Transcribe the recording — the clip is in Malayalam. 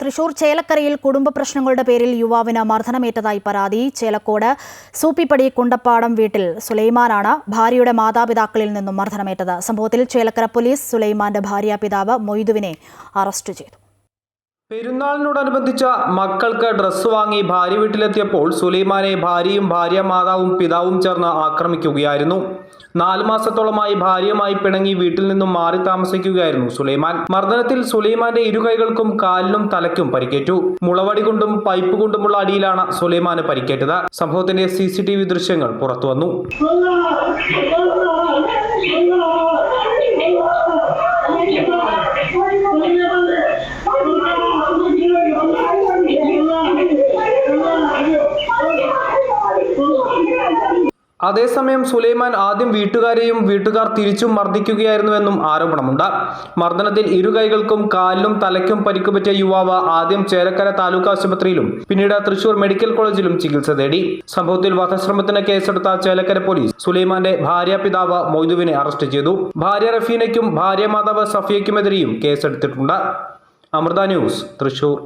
തൃശൂർ ചേലക്കരയിൽ കുടുംബ പ്രശ്നങ്ങളുടെ പേരിൽ യുവാവിന് മർദ്ദനമേറ്റതായി പരാതി. ചേലക്കോട് സൂപ്പിപ്പടി കുണ്ടപ്പാടം വീട്ടിൽ സുലൈമാനാണ് ഭാര്യയുടെ മാതാപിതാക്കളിൽ നിന്നും മർദ്ദനമേറ്റത്. സംഭവത്തിൽ ചേലക്കര പോലീസ് സുലൈമാന്റെ ഭാര്യാപിതാവ് മൊയ്തുവിനെ അറസ്റ്റ് ചെയ്തു. പെരുന്നാളിനോടനുബന്ധിച്ച മക്കൾക്ക് ഡ്രസ്സ് വാങ്ങി ഭാര്യ വീട്ടിലെത്തിയപ്പോൾ സുലൈമാനെ ഭാര്യയും ഭാര്യ മാതാവും പിതാവും ചേർന്ന് ആക്രമിക്കുകയായിരുന്നു. നാല് മാസത്തോളമായി ഭാര്യയുമായി പിണങ്ങി വീട്ടിൽ നിന്നും മാറി താമസിക്കുകയായിരുന്നു സുലൈമാൻ. മർദ്ദനത്തിൽ സുലൈമാന്റെ ഇരു കൈകൾക്കും കാലിനും തലയ്ക്കും പരിക്കേറ്റു. മുളവടി കൊണ്ടും പൈപ്പ് കൊണ്ടുമുള്ള അടിയിലാണ് സുലൈമാന് പരിക്കേറ്റത്. സംഭവത്തിന്റെ സി ദൃശ്യങ്ങൾ പുറത്തുവന്നു. അതേസമയം സുലൈമാൻ ആദ്യം വീട്ടുകാരെയും വീട്ടുകാർ തിരിച്ചും മർദ്ദിക്കുകയായിരുന്നുവെന്നും ആരോപണമുണ്ട്. മർദ്ദനത്തിൽ ഇരു കൈകൾക്കും തലയ്ക്കും തലയ്ക്കും പരിക്കുപറ്റിയ യുവാവ് ആദ്യം ചേലക്കര താലൂക്ക് ആശുപത്രിയിലും പിന്നീട് തൃശൂർ മെഡിക്കൽ കോളേജിലും ചികിത്സ തേടി. സംഭവത്തിൽ വധശ്രമത്തിന് കേസെടുത്ത ചേലക്കര പോലീസ് സുലൈമാന്റെ ഭാര്യ പിതാവ് മൊയ്തുവിനെ അറസ്റ്റ് ചെയ്തു. ഭാര്യ റഫീനയ്ക്കും ഭാര്യ മാതാവ് സഫിയയ്ക്കുമെതിരെയും കേസെടുത്തിട്ടുണ്ട്. അമൃത ന്യൂസ് തൃശൂർ.